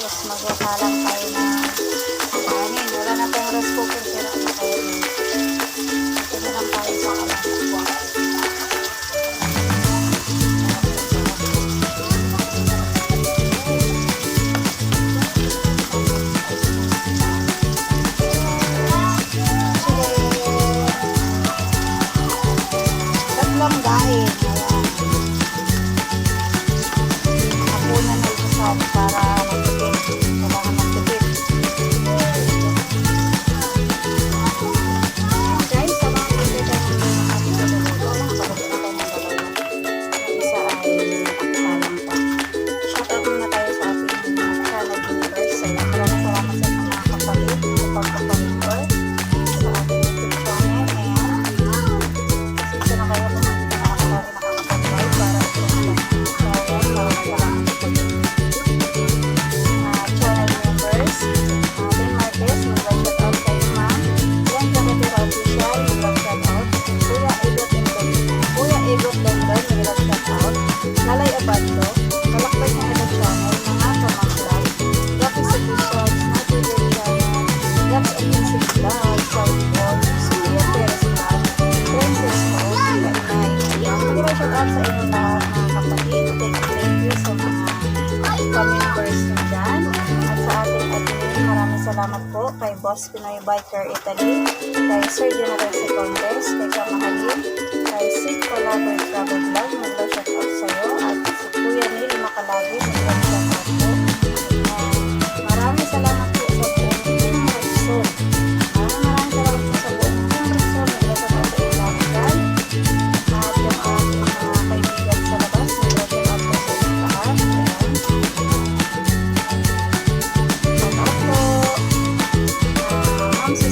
is magwasalang tayo na kanin. Wala na tayong rice cooker, pero ano tayo yun. Ito na lang tayo sa kanin. para of London, nirelasyon out, Lalay Abando, kalakbay ng Hiroshima, mga pamangkang, Rocky Secretions, Nati Hiroshima, Gas and Music Love, South Wall, Suya Teresma, Princess Ho, Sila Inay. Nirelasyon out sa inyo lahat mga kapatid. Thank you, thank you sa mga commenters nyo dyan. At sa ating admin, maraming salamat po kay Boss Pinoy Biker Italy, kay Sir General Second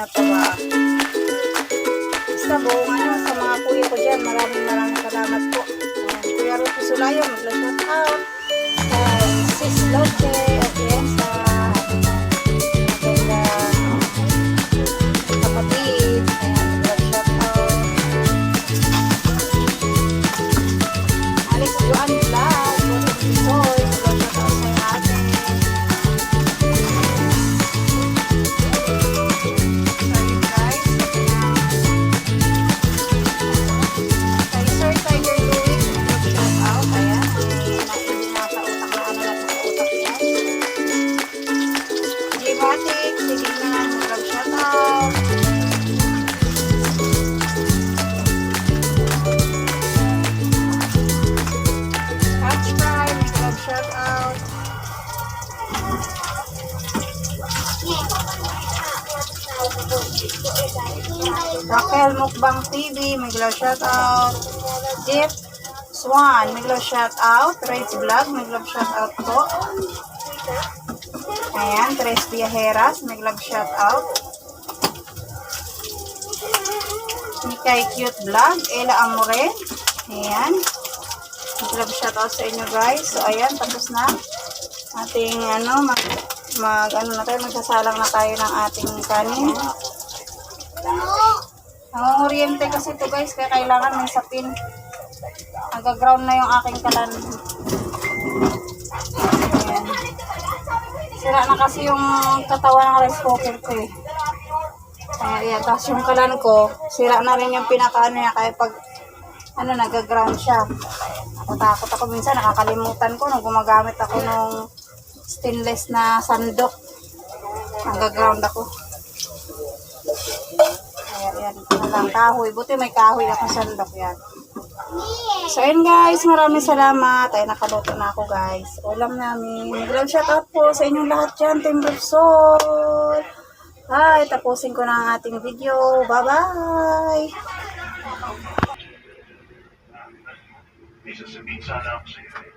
ginagawa. Basta buong ano, sa mga kuya ko dyan, maraming maraming salamat po. Ayan, Kuya Rupi Sulayo, mag-shout out. Sis Loche, Raquel Mukbang TV, may glow shoutout. Jeff Swan, may glow shoutout. Reds Vlog, may glow shoutout po. Ayan, Tres Viajeras, may glow shoutout. Nikay Cute Vlog, Ella Amore. Ayan. May glow shoutout sa inyo guys. So, ayan, tapos na ating ano, mag, mag ano na tayo, magsasalang na tayo ng ating kanin. Nangunguryente kasi ito guys, kaya kailangan may sapin. Nag-ground na yung aking kalan. Ayan. Sira na kasi yung katawan ng rice cooker ko eh. Kaya yan, tapos yung kalan ko, sira na rin yung pinakaano niya, kaya pag ano, nag-ground siya. Natatakot ako minsan, nakakalimutan ko nung gumagamit ako nung stainless na sandok. Nag-ground ako. Yan, ano lang, kahoy. Buti may kahoy akong sandok yan. So, ayun guys, maraming salamat. Ay, nakaluto na ako guys. Ulam namin. Mag-love shout out po sa inyong lahat dyan, Team Repsol. Ay, tapusin ko na ang ating video. Bye-bye! May sasabihin sana ako sa'yo eh.